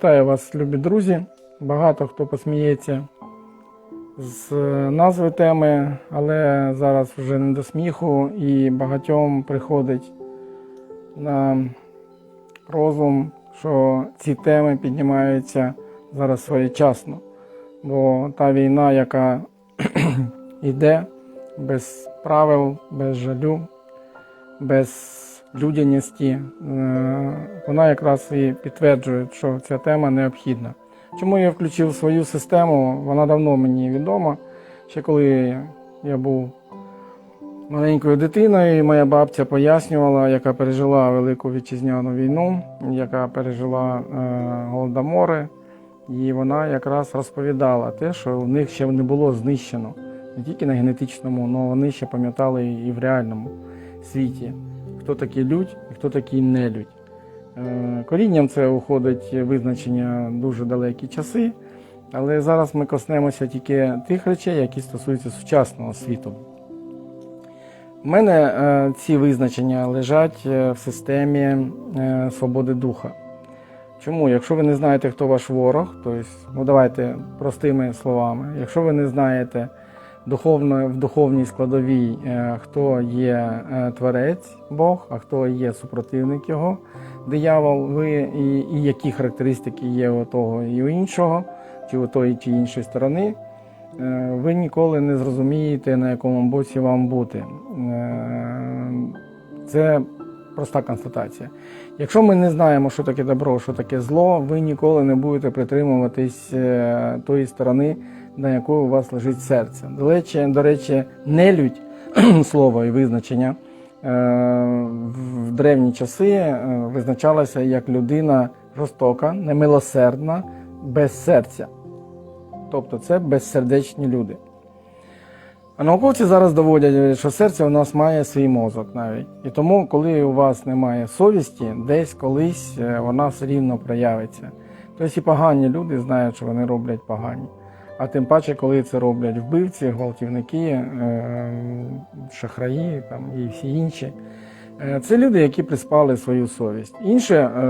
Вітаю вас, любі друзі. Багато хто посміється з е, назви теми, але зараз вже не до сміху і багатьом приходить на розум, що ці теми піднімаються зараз своєчасно. Бо та війна, яка йде без правил, без жалю, без людяності, е, вона якраз і підтверджує, що ця тема необхідна. Чому я включив свою систему? Вона давно мені відома. Ще коли я був маленькою дитиною, моя бабця пояснювала, яка пережила Велику Вітчизняну війну, яка пережила е, голодомори. І вона якраз розповідала те, що в них ще не було знищено не тільки на генетичному, але вони ще пам'ятали і в реальному світі, хто такі людь і хто такі нелюдь. Е, Корінням це уходить визначення дуже далекі часи, але зараз ми коснемося тільки тих речей, які стосуються сучасного світу. У мене е, ці визначення лежать е, в системі свободи духа. Чому? Якщо ви не знаєте, хто ваш ворог, то ну давайте простими словами, якщо ви не знаєте духовно, в духовній складовій, е, хто є е, творець Бог, а хто є супротивник його, диявол, ви і, і які характеристики є у того і у іншого, чи у тої чи іншої сторони, е, ви ніколи не зрозумієте, на якому боці вам бути. Це проста констатація. Якщо ми не знаємо, що таке добро, що таке зло, ви ніколи не будете притримуватись тої сторони, на якої у вас лежить серце. До речі, до речі, нелюдь слово і визначення е, в древні часи е, визначалася як людина жорстока, немилосердна, без серця. Тобто це безсердечні люди. А науковці зараз доводять, що серце у нас має свій мозок навіть. І тому, коли у вас немає совісті, десь колись е, вона все рівно проявиться. Тобто і погані люди знають, що вони роблять погані. А тим паче, коли це роблять вбивці, гвалтівники, е, шахраї там, і всі інші. Е, Це люди, які приспали свою совість. Інше е,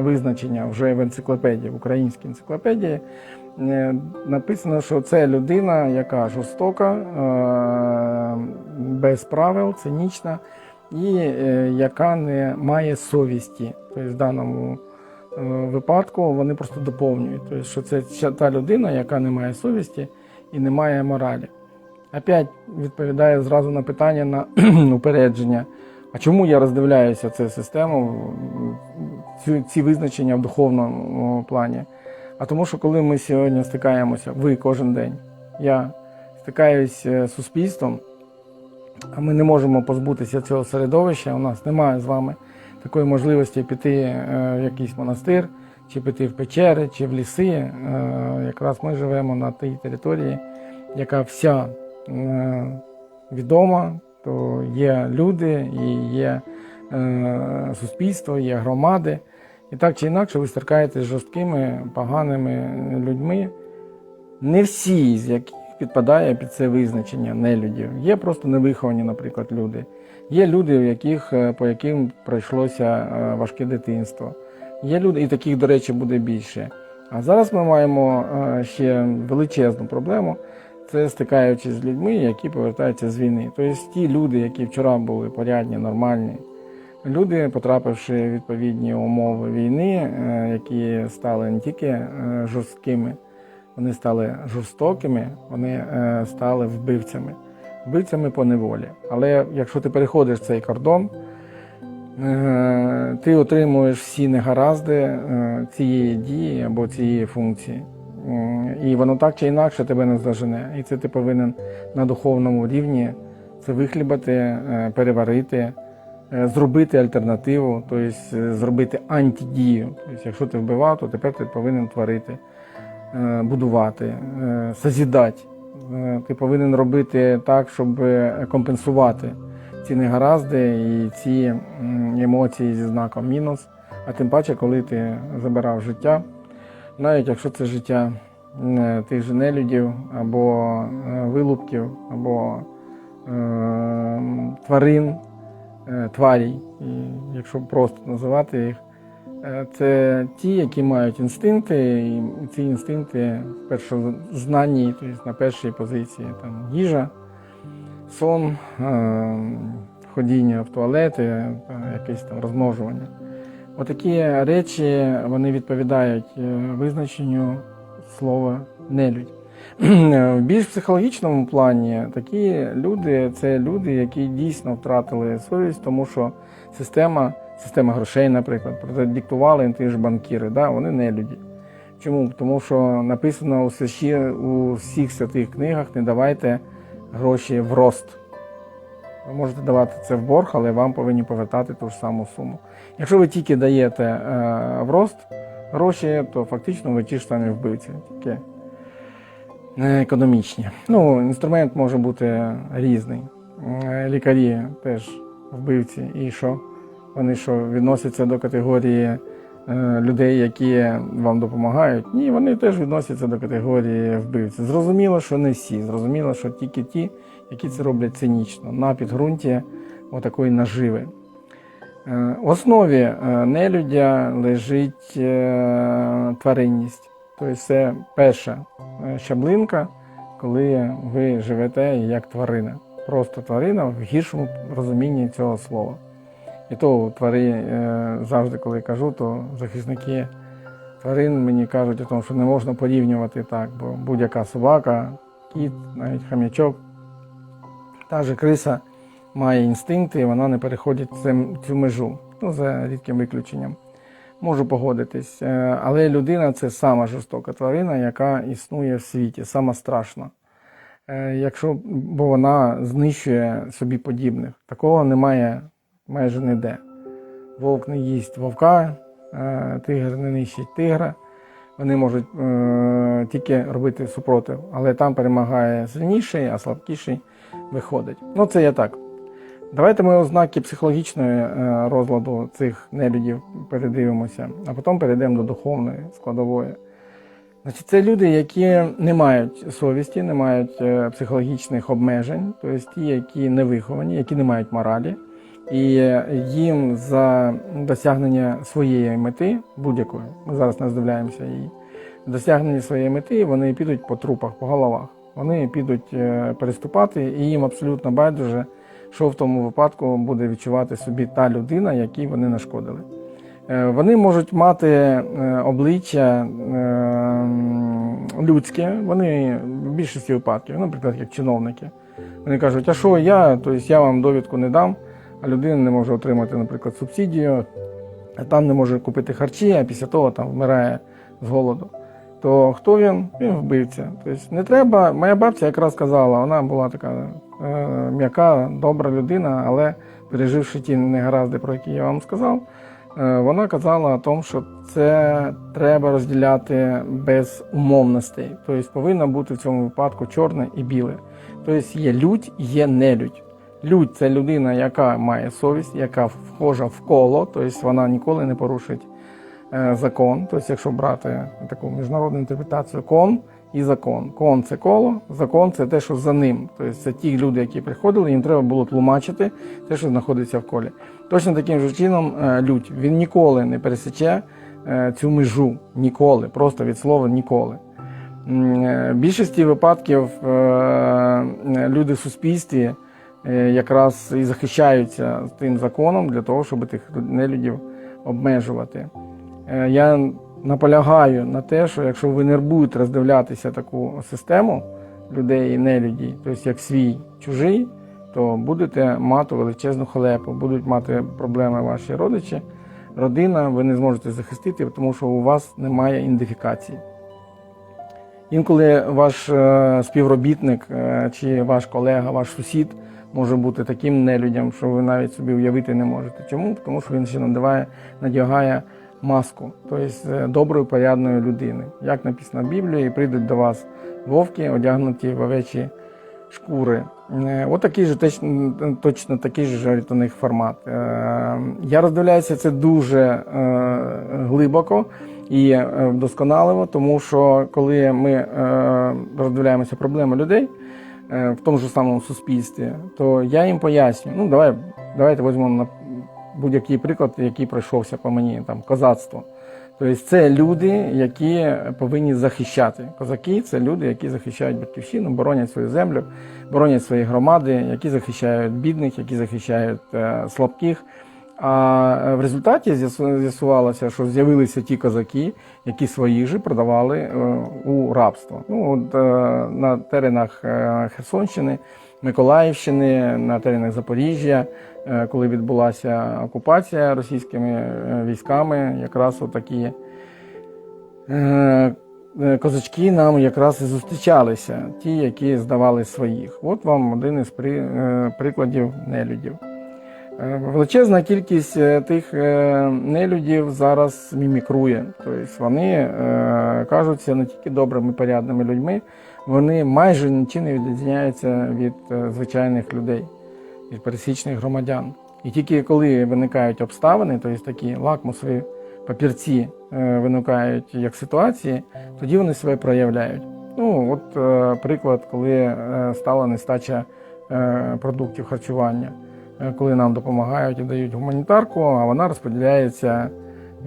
визначення вже в енциклопедії, в українській енциклопедії, написано, що це людина, яка жорстока, без правил, цинічна і яка не має совісті. Тобто в даному випадку вони просто доповнюють. Тобто, що це та людина, яка не має совісті і не має моралі. Опять відповідає зразу на питання на упередження. А чому я роздивляюся цю систему, цю, ці визначення в духовному плані? А тому, що коли ми сьогодні стикаємося, ви кожен день, я стикаюся з суспільством, а ми не можемо позбутися цього середовища, у нас немає з вами такої можливості піти е, в якийсь монастир, чи піти в печери, чи в ліси. Е, Якраз ми живемо на тій території, яка вся е, відома, то є люди і є суспільство, є громади. І так чи інакше ви стикаєтесь з жорсткими, поганими людьми, не всі з яких підпадає під це визначення нелюдів. Є просто невиховані, наприклад, люди. Є люди, у яких, е, по яким пройшлося е, важке дитинство. Є люди, і таких, до речі, буде більше. А зараз ми маємо е, ще величезну проблему. Це стикаючись з людьми, які повертаються з війни. Тобто ті люди, які вчора були порядні, нормальні, люди, потрапивши в відповідні умови війни, які стали не тільки жорсткими, вони стали жорстокими, вони стали вбивцями, вбивцями по неволі. Але якщо ти переходиш цей кордон, е, ти отримуєш всі негаразди е, цієї дії або цієї функції. І воно так чи інакше тебе не зажене. І це ти повинен на духовному рівні це вихлібати, е, переварити, е, зробити альтернативу, тобто е, зробити антидію. Тобто, якщо ти вбивав, то тепер ти повинен творити, е, будувати, е, созідати. Е, Ти повинен робити так, щоб е, компенсувати ці негаразди і ці емоції зі знаком мінус. А тим паче, коли ти забирав життя, навіть якщо це життя е, тих же нелюдів або вилупків, або е, тварин, тварій, якщо просто називати їх, Це ті, які мають інстинкти, і ці інстинкти в першознанні, тобто на першій позиції там їжа, сон, е, ходіння в туалети, е, якесь там розмножування. Отакі речі вони відповідають е, визначенню слова нелюдь. В більш психологічному плані такі люди це люди, які дійсно втратили совість, тому що система, система грошей, наприклад, продиктували ті ж банкіри, да, вони не люди. Чому? Тому що написано у, свящі, у всіх святих книгах не давайте гроші в рост. Ви можете давати це в борг, але вам повинні повертати ту ж саму суму. Якщо ви тільки даєте е, в рост гроші, то фактично ви ті ж самі вбивці, тільки економічні. Ну, інструмент може бути різний. Е, Лікарі теж вбивці. І що? Вони що відносяться до категорії е, людей, які вам допомагають? Ні, вони теж відносяться до категорії вбивців. Зрозуміло, що не всі. Зрозуміло, що тільки ті, які це роблять цинічно, на підґрунті отакої наживи. Е, В основі е, нелюдя лежить тваринність. Тобто це перша щаблинка, коли ви живете як тварина. Просто тварина в гіршому розумінні цього слова. І то твари е, завжди, коли кажу, то захисники тварин мені кажуть, тому, що не можна порівнювати так, бо будь-яка собака, кіт, навіть хам'ячок, та же криса має інстинкти, і вона не переходить цю межу, ну, за рідким виключенням. Можу погодитись. Е, Але людина це сама жорстока тварина, яка існує в світі, сама страшна. Е, Якщо, бо вона знищує собі подібних. Такого немає майже ніде. Вовк не їсть вовка, е, тигр не нищить тигра. Вони можуть е, тільки робити супротив, але там перемагає сильніший, а слабкіший виходить. Ну, це я так. Давайте ми ознаки психологічної е, розладу цих нелюдів передивимося, а потім перейдемо до духовної складової. Значить, це люди, які не мають совісті, не мають е, психологічних обмежень, тобто ті, які не виховані, які не мають моралі, і е, їм за досягнення своєї мети, будь-якої, ми зараз не здивляємося її, досягнення своєї мети, вони підуть по трупах, по головах. Вони підуть е, переступати, і їм абсолютно байдуже, що в тому випадку буде відчувати собі та людина, якій вони нашкодили. Е, Вони можуть мати обличчя людське, вони в більшості випадків, наприклад, як чиновники. Вони кажуть, а що я, тобто я вам довідку не дам, а людина не може отримати, наприклад, субсидію, а там не може купити харчі, а після того там вмирає з голоду. То хто він? Він вбивця. Тобто не треба. Моя бабця якраз казала, вона була така е, м'яка, добра людина, але переживши ті негаразди, про які я вам сказав, е, вона казала о тому, що це треба розділяти без умовностей. Тобто повинно бути в цьому випадку чорне і біле. Тобто є лють, є нелюдь. Людь це людина, яка має совість, яка вхожа в коло, тобто вона ніколи не порушить е, закон. Тобто, якщо брати таку міжнародну інтерпретацію, кон і закон. Кон це коло, закон це те, що за ним. Тобто це ті люди, які приходили, їм треба було тлумачити те, що знаходиться в колі. Точно таким же чином е, людь. Він ніколи не пересіче е, цю межу. Ніколи, просто від слова ніколи. В більшості випадків люди в суспільстві якраз і захищаються тим законом для того, щоб тих нелюдів обмежувати. Е, Я наполягаю на те, що якщо ви не будете роздивлятися таку систему людей і нелюдей, тобто як свій чужий, то будете мати величезну халепу, будуть мати проблеми ваші родичі, родина, ви не зможете захистити, тому що у вас немає ідентифікації. Інколи ваш е, співробітник е, чи ваш колега, ваш сусід може бути таким нелюдям, що ви навіть собі уявити не можете. Чому? Тому що він ще надіває, надягає маску, тобто е, доброї, порядної людини. Як написано в Біблії, прийдуть до вас вовки, одягнуті в овечі шкури. Е, От такий же точно, такий же у формат. Е, Я роздивляюся це дуже глибоко і вдосконаливо, тому що коли ми роздивляємося проблеми людей в тому ж самому суспільстві, то я їм пояснюю. Ну, давай, давайте візьмемо будь-який приклад, який пройшовся по мені, там козацтво. Тобто це люди, які повинні захищати. Козаки це люди, які захищають батьківщину, боронять свою землю, боронять свої громади, які захищають бідних, які захищають е, слабких. А в результаті з'ясу- з'ясувалося, що з'явилися ті козаки, які свої ж продавали е, у рабство. Ну, от, е, на теренах е, Херсонщини, Миколаївщини, на теренах Запоріжжя, е, коли відбулася окупація російськими е, військами, якраз отакі е, е, козачки нам якраз і зустрічалися, ті, які здавали своїх. От вам один із при, е, прикладів нелюдів. Е, Величезна кількість е, тих е, нелюдів зараз мімікрує. Тобто вони кажуться не тільки добрими, порядними людьми, вони майже нічим не відрізняються від звичайних людей, від пересічних громадян. І тільки коли виникають обставини, тобто такі лакмусові папірці виникають як ситуації, тоді вони себе проявляють. Ну, от приклад, коли стала нестача продуктів харчування коли нам допомагають і дають гуманітарку, а вона розподіляється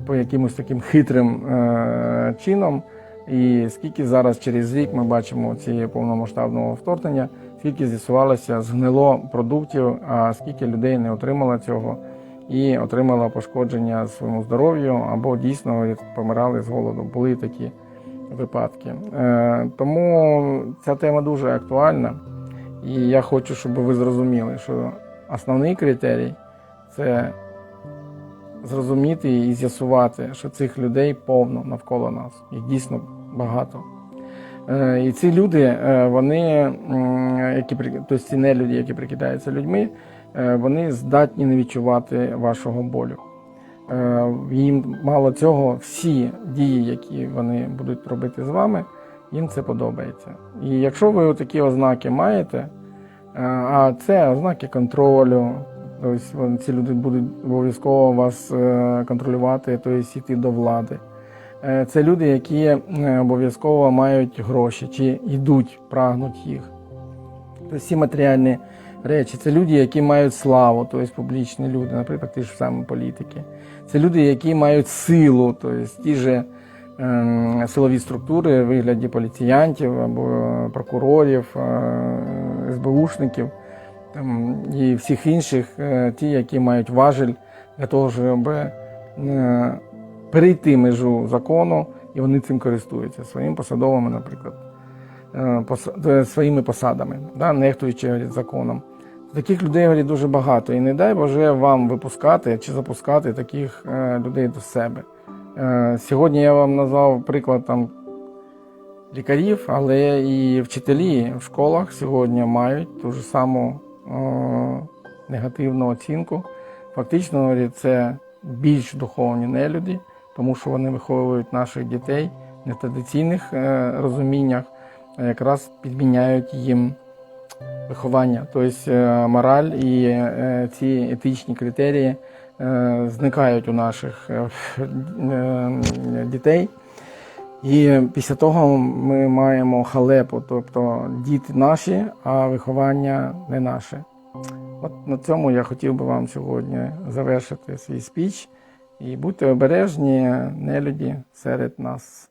по якимось таким хитрим е, чином. І скільки зараз через рік ми бачимо цієї повномасштабного вторгнення, скільки з'ясувалося згнило продуктів, а скільки людей не отримало цього і отримало пошкодження своєму здоров'ю або дійсно помирали з голоду. Були такі випадки. Е, тому ця тема дуже актуальна. І я хочу, щоб ви зрозуміли, що основний критерій це зрозуміти і з'ясувати, що цих людей повно навколо нас, їх дійсно багато. Е, І ці люди, е, вони, які тобто ці нелюді, які прикидаються людьми, е, вони здатні не відчувати вашого болю. Їм мало цього, всі дії, які вони будуть робити з вами, їм це подобається. І якщо ви такі ознаки маєте, а це ознаки контролю, тобто ці люди будуть обов'язково вас е, контролювати, тобто йти до влади. Е, Це люди, які е, обов'язково мають гроші чи йдуть, прагнуть їх. Тобто всі матеріальні речі. Це люди, які мають славу, тобто публічні люди, наприклад, ті ж самі політики. Це люди, які мають силу, тобто ті ж силові структури в вигляді поліціянтів або прокурорів, е, СБУшників там, і всіх інших, е, ті, які мають важель для того, щоб е, перейти межу закону, і вони цим користуються своїми посадовими, наприклад, своїми посадами, да, нехтуючи законом. Таких людей говорить, дуже багато. І не дай Боже вам випускати чи запускати таких людей до себе. Е, сьогодні я вам назвав приклад там лікарів, але і вчителі в школах сьогодні мають ту ж саму е, негативну оцінку. Фактично, це більш духовні нелюді, тому що вони виховують наших дітей не в традиційних е, розуміннях, а якраз підміняють їм виховання. Тобто мораль і ці етичні критерії Е, зникають у наших е, е, дітей. І після того ми маємо халепу, тобто діти наші, а виховання не наше. От на цьому я хотів би вам сьогодні завершити свій спіч і будьте обережні, нелюді серед нас.